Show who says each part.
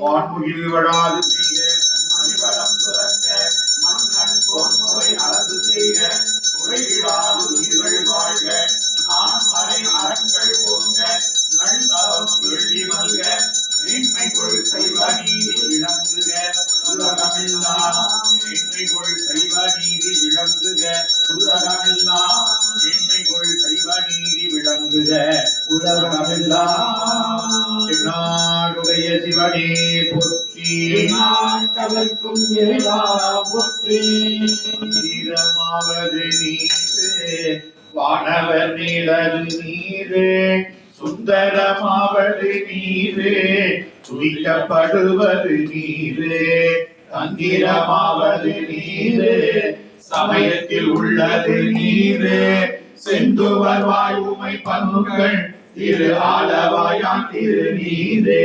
Speaker 1: வான்முகில் வழாது செய்க மணிவளம் துறக்க மன்னன் தோன்முறை அளந்து செய்க குறைவிடாது உயிர்கள் வாழ்க நான் மறை அறங்கள் ஓங்க நல்தவம் வெள்ளி மல்க மேன்மை கொள் செய்வ நீதி விளங்குக உலகமெல்லாம் மேன்மை கொள் நாடுடைய சிவனே போற்றி.
Speaker 2: நாட்டவர்க்கும் இறைவா போற்றி.
Speaker 1: தீரமாவது நீரே வானவர் நீளது நீரே சுந்தரமாவது நீரே துதிக்கப்படுவது நீரே தந்திரமாவது நீரே சமயத்தில் உள்ளது நீரே. செந்துவர் உமை பங்குகள் திரு ஆலவாயான் திரு நீரே